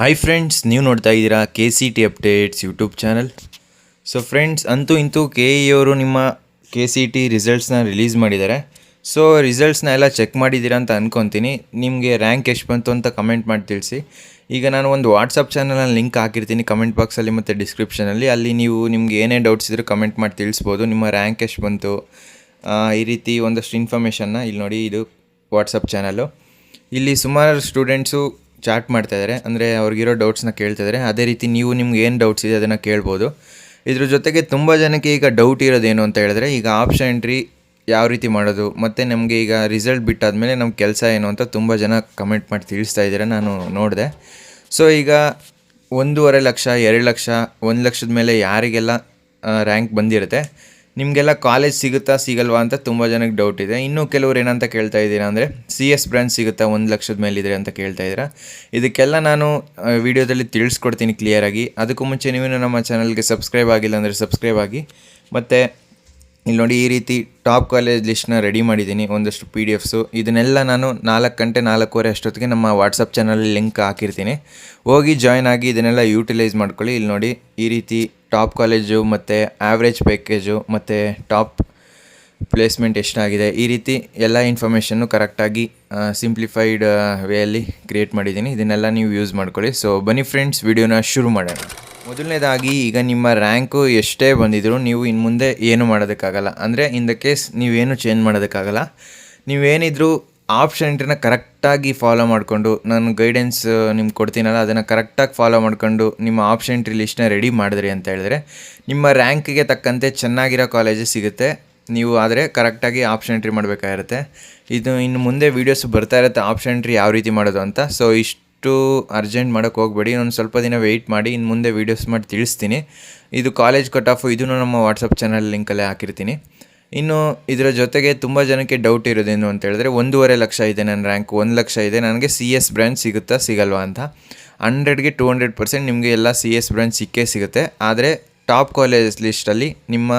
Hi friends ನೀವು ನೋಡ್ತಾ ಇದ್ದೀರಾ K C T updates YouTube channel so friends ಅಂತೂ ಇಂತೂ ಕೆ ಇ ಅವರು ನಿಮ್ಮ ಕೆ ಸಿ ಟಿ ರಿಸಲ್ಟ್ಸ್ನ ರಿಲೀಸ್ ಮಾಡಿದ್ದಾರೆ. ಸೊ ರಿಸಲ್ಟ್ಸ್ನ ಎಲ್ಲ ಚೆಕ್ ಮಾಡಿದ್ದೀರಾ ಅಂತ ಅಂದ್ಕೊತೀನಿ ನಿಮಗೆ ರ್ಯಾಂಕ್ ಎಷ್ಟು ಬಂತು ಅಂತ ಕಮೆಂಟ್ ಮಾಡಿ ತಿಳಿಸಿ. ಈಗ ನಾನು ಒಂದು ವಾಟ್ಸಪ್ ಚಾನಲಲ್ಲಿ ಲಿಂಕ್ ಹಾಕಿರ್ತೀನಿ ಕಮೆಂಟ್ ಬಾಕ್ಸಲ್ಲಿ ಮತ್ತು ಡಿಸ್ಕ್ರಿಪ್ಷನಲ್ಲಿ ಅಲ್ಲಿ. ನೀವು ನಿಮ್ಗೆ ಏನೇ ಡೌಟ್ಸ್ ಇದ್ದರೂ ಕಮೆಂಟ್ ಮಾಡಿ ತಿಳಿಸ್ಬೋದು. ನಿಮ್ಮ ರ್ಯಾಂಕ್ ಎಷ್ಟು ಬಂತು ಈ ರೀತಿ ಒಂದಷ್ಟು ಇನ್ಫಾರ್ಮೇಷನ್ನ ಇಲ್ಲಿ ನೋಡಿ ಇದು ವಾಟ್ಸಪ್ ಚಾನಲು ಇಲ್ಲಿ ಸುಮಾರು ಸ್ಟೂಡೆಂಟ್ಸು ಚಾಟ್ ಮಾಡ್ತಾ ಇದ್ದಾರೆ ಅಂದರೆ ಅವ್ರಿಗಿರೋ ಡೌಟ್ಸ್ನ ಕೇಳ್ತಾ ಇದ್ದಾರೆ ಅದೇ ರೀತಿ ನೀವು ನಿಮ್ಗೆ ಏನು ಡೌಟ್ಸ್ ಇದೆ ಅದನ್ನು ಕೇಳ್ಬೋದು. ಇದ್ರ ಜೊತೆಗೆ ತುಂಬ ಜನಕ್ಕೆ ಈಗ ಡೌಟ್ ಇರೋದೇನು ಅಂತ ಹೇಳಿದ್ರೆ, ಈಗ ಆಪ್ಷನ್ ಎಂಟ್ರಿ ಯಾವ ರೀತಿ ಮಾಡೋದು, ಮತ್ತು ನಮಗೆ ಈಗ ರಿಸಲ್ಟ್ ಬಿಟ್ಟಾದಮೇಲೆ ನಮ್ಮ ಕೆಲಸ ಏನು ಅಂತ ತುಂಬ ಜನ ಕಮೆಂಟ್ ಮಾಡಿ ತಿಳಿಸ್ತಾ ಇದ್ದಾರೆ ನಾನು ನೋಡಿದೆ. ಸೊ ಈಗ ಒಂದೂವರೆ ಲಕ್ಷ, ಎರಡು ಲಕ್ಷ, ಒಂದು ಲಕ್ಷದ ಮೇಲೆ ಯಾರಿಗೆಲ್ಲ ರ್ಯಾಂಕ್ ಬಂದಿರುತ್ತೆ ನಿಮಗೆಲ್ಲ ಕಾಲೇಜ್ ಸಿಗುತ್ತಾ ಸಿಗಲ್ವಾ ಅಂತ ತುಂಬ ಜನಕ್ಕೆ ಡೌಟ್ ಇದೆ. ಇನ್ನೂ ಕೆಲವರು ಏನಂತ ಕೇಳ್ತಾ ಇದ್ದೀರಾ ಅಂದರೆ ಸಿ ಎಸ್ ಬ್ರ್ಯಾಂಚ್ ಸಿಗುತ್ತಾ ಒಂದು ಲಕ್ಷದ ಮೇಲಿದೆ ಅಂತ ಕೇಳ್ತಾ ಇದ್ದೀರಾ. ಇದಕ್ಕೆಲ್ಲ ನಾನು ವಿಡಿಯೋದಲ್ಲಿ ತಿಳಿಸ್ಕೊಡ್ತೀನಿ ಕ್ಲಿಯರಾಗಿ ಅದಕ್ಕೂ ಮುಂಚೆ ನೀವು ನಮ್ಮ ಚಾನಲ್ಗೆ ಸಬ್ಸ್ಕ್ರೈಬ್ ಆಗಿಲ್ಲ ಅಂದರೆ ಸಬ್ಸ್ಕ್ರೈಬ್ ಆಗಿ. ಮತ್ತು ಇಲ್ಲಿ ನೋಡಿ ಈ ರೀತಿ ಟಾಪ್ ಕಾಲೇಜ್ ಲಿಸ್ಟ್ನ ರೆಡಿ ಮಾಡಿದ್ದೀನಿ, ಒಂದಷ್ಟು ಪಿ ಡಿ ಎಫ್ಸು. ಇದನ್ನೆಲ್ಲ ನಾನು ನಾಲ್ಕು ಗಂಟೆ ನಾಲ್ಕೂವರೆ ಅಷ್ಟೊತ್ತಿಗೆ ನಮ್ಮ ವಾಟ್ಸಪ್ ಚಾನಲ್ ಲಿಂಕ್ ಹಾಕಿರ್ತೀನಿ. ಹೋಗಿ ಜಾಯ್ನ್ ಆಗಿ ಇದನ್ನೆಲ್ಲ ಯೂಟಿಲೈಸ್ ಮಾಡ್ಕೊಳ್ಳಿ. ಇಲ್ಲಿ ನೋಡಿ ಈ ರೀತಿ ಟಾಪ್ ಕಾಲೇಜು ಮತ್ತು ಆ್ಯಾವ್ರೇಜ್ ಪ್ಯಾಕೇಜು ಮತ್ತು ಟಾಪ್ ಪ್ಲೇಸ್ಮೆಂಟ್ ಎಷ್ಟಾಗಿದೆ, ಈ ರೀತಿ ಎಲ್ಲ ಇನ್ಫಾರ್ಮೇಷನ್ನು ಕರೆಕ್ಟಾಗಿ ಸಿಂಪ್ಲಿಫೈಡ್ ವೇಯಲ್ಲಿ ಕ್ರಿಯೇಟ್ ಮಾಡಿದ್ದೀನಿ. ಇದನ್ನೆಲ್ಲ ನೀವು ಯೂಸ್ ಮಾಡ್ಕೊಳ್ಳಿ. ಸೊ, ಬನ್ನಿ ಫ್ರೆಂಡ್ಸ್, ವಿಡಿಯೋನ ಶುರು ಮಾಡೋಣ. ಮೊದಲನೇದಾಗಿ ಈಗ ನಿಮ್ಮ ರ್ಯಾಂಕು ಎಷ್ಟೇ ಬಂದಿದ್ದರೂ ನೀವು ಇನ್ನು ಮುಂದೆ ಏನು ಮಾಡೋದಕ್ಕಾಗಲ್ಲ. ಅಂದರೆ ಇನ್ ದ ಕೇಸ್ ನೀವೇನು ಚೇಂಜ್ ಮಾಡೋದಕ್ಕಾಗಲ್ಲ. ನೀವೇನಿದ್ರು ಆಪ್ಷನ್ ಎಂಟ್ರಿನ ಕರೆಕ್ಟಾಗಿ ಫಾಲೋ ಮಾಡಿಕೊಂಡು, ನಾನು ಗೈಡೆನ್ಸ್ ನಿಮ್ಗೆ ಕೊಡ್ತೀನಲ್ಲ, ಅದನ್ನು ಕರೆಕ್ಟಾಗಿ ಫಾಲೋ ಮಾಡ್ಕೊಂಡು ನಿಮ್ಮ ಆಪ್ಷನ್ ಎಂಟ್ರಿ ಲಿಸ್ಟ್ನ ರೆಡಿ ಮಾಡಿದ್ರಿ ಅಂತ ಹೇಳಿದ್ರೆ, ನಿಮ್ಮ ರ್ಯಾಂಕಿಗೆ ತಕ್ಕಂತೆ ಚೆನ್ನಾಗಿರೋ ಕಾಲೇಜಸ್ ಸಿಗುತ್ತೆ. ನೀವು ಆದರೆ ಕರೆಕ್ಟಾಗಿ ಆಪ್ಷನ್ ಎಂಟ್ರಿ ಮಾಡಬೇಕಾಗಿರುತ್ತೆ. ಇದು ಇನ್ನು ಮುಂದೆ ವೀಡಿಯೋಸ್ ಬರ್ತಾ ಇರುತ್ತೆ ಆಪ್ಷನ್ ಎಂಟ್ರಿ ಯಾವ ರೀತಿ ಮಾಡೋದು ಅಂತ. ಸೊ ಇಷ್ಟು ಅರ್ಜೆಂಟ್ ಮಾಡೋಕ್ಕೆ ಹೋಗಬೇಡಿ, ಇನ್ನೊಂದು ಸ್ವಲ್ಪ ದಿನ ವೆಯ್ಟ್ ಮಾಡಿ ಇನ್ನು ಮುಂದೆ ವೀಡಿಯೋಸ್ ಮಾಡಿ ತಿಳಿಸ್ತೀನಿ. ಇದು ಕಾಲೇಜ್ ಕಟ್ ಆಫು ಇದನ್ನು ನಮ್ಮ ವಾಟ್ಸಪ್ ಚಾನಲ್ ಲಿಂಕಲ್ಲೇ ಹಾಕಿರ್ತೀನಿ. ಇನ್ನು ಇದರ ಜೊತೆಗೆ ತುಂಬ ಜನಕ್ಕೆ ಡೌಟ್ ಇರೋದೇನು ಅಂತ ಹೇಳಿದ್ರೆ, ಒಂದೂವರೆ ಲಕ್ಷ ಇದೆ ನನ್ನ ರ್ಯಾಂಕ್ ಒಂದು ಲಕ್ಷ ಇದೆ, ನನಗೆ ಸಿ ಎಸ್ ಬ್ರ್ಯಾಂಚ್ ಸಿಗುತ್ತಾ ಸಿಗಲ್ವಾ ಅಂತ. ಹಂಡ್ರೆಡ್ಗೆ ಟೂ ಹಂಡ್ರೆಡ್ ಪರ್ಸೆಂಟ್ ನಿಮಗೆ ಎಲ್ಲ ಸಿ ಎಸ್ ಬ್ರ್ಯಾಂಚ್ ಸಿಕ್ಕೇ ಸಿಗುತ್ತೆ. ಆದರೆ ಟಾಪ್ ಕಾಲೇಜ್ ಲಿಸ್ಟಲ್ಲಿ ನಿಮ್ಮ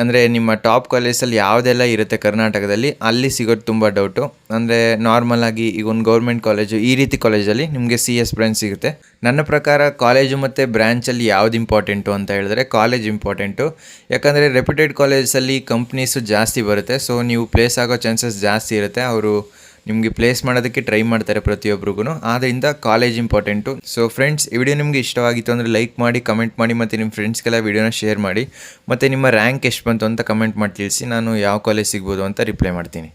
ಅಂದರೆ ನಿಮ್ಮ ಟಾಪ್ ಕಾಲೇಜಲ್ಲಿ ಯಾವುದೆಲ್ಲ ಇರುತ್ತೆ ಕರ್ನಾಟಕದಲ್ಲಿ, ಅಲ್ಲಿ ಸಿಗೋದು ತುಂಬ ಡೌಟು ಅಂದರೆ ನಾರ್ಮಲಾಗಿ ಈಗ ಒಂದು ಗೌರ್ಮೆಂಟ್ ಕಾಲೇಜು ಈ ರೀತಿ ಕಾಲೇಜಲ್ಲಿ ನಿಮಗೆ ಸಿ ಎಸ್ ಬ್ರ್ಯಾಂಚ್ ಸಿಗುತ್ತೆ. ನನ್ನ ಪ್ರಕಾರ ಕಾಲೇಜು ಮತ್ತು ಬ್ರ್ಯಾಂಚಲ್ಲಿ ಯಾವುದು ಇಂಪಾರ್ಟೆಂಟು ಅಂತ ಹೇಳಿದ್ರೆ ಕಾಲೇಜ್ ಇಂಪಾರ್ಟೆಂಟು ಯಾಕಂದರೆ ರೆಪ್ಯೂಟೆಡ್ ಕಾಲೇಜಲ್ಲಿ ಕಂಪ್ನೀಸು ಜಾಸ್ತಿ ಬರುತ್ತೆ ಸೊ ನೀವು ಪ್ಲೇಸ್ ಆಗೋ ಚಾನ್ಸಸ್ ಜಾಸ್ತಿ ಇರುತ್ತೆ. ಅವರು ನಿಮಗೆ ಪ್ಲೇಸ್ ಮಾಡೋದಕ್ಕೆ ಟ್ರೈ ಮಾಡ್ತಾರೆ ಪ್ರತಿಯೊಬ್ಬರಿಗೂ ಆದ್ದರಿಂದ ಕಾಲೇಜ್ ಇಂಪಾರ್ಟೆಂಟು ಸೊ ಫ್ರೆಂಡ್ಸ್ ಈ ವಿಡಿಯೋ ನಿಮಗೆ ಇಷ್ಟವಾಗಿತ್ತು ಅಂದರೆ ಲೈಕ್ ಮಾಡಿ ಕಮೆಂಟ್ ಮಾಡಿ ಮತ್ತು ನಿಮ್ಮ ಫ್ರೆಂಡ್ಸ್ಗೆಲ್ಲ ವಿಡಿಯೋನ ಶೇರ್ ಮಾಡಿ. ಮತ್ತು ನಿಮ್ಮ ರ್ಯಾಂಕ್ ಎಷ್ಟು ಬಂತು ಅಂತ ಕಮೆಂಟ್ ಮಾಡಿ ತಿಳಿಸಿ. ನಾನು ಯಾವ ಕಾಲೇಜ್ ಸಿಗ್ಬೋದು ಅಂತ ರಿಪ್ಲೈ ಮಾಡ್ತೀನಿ.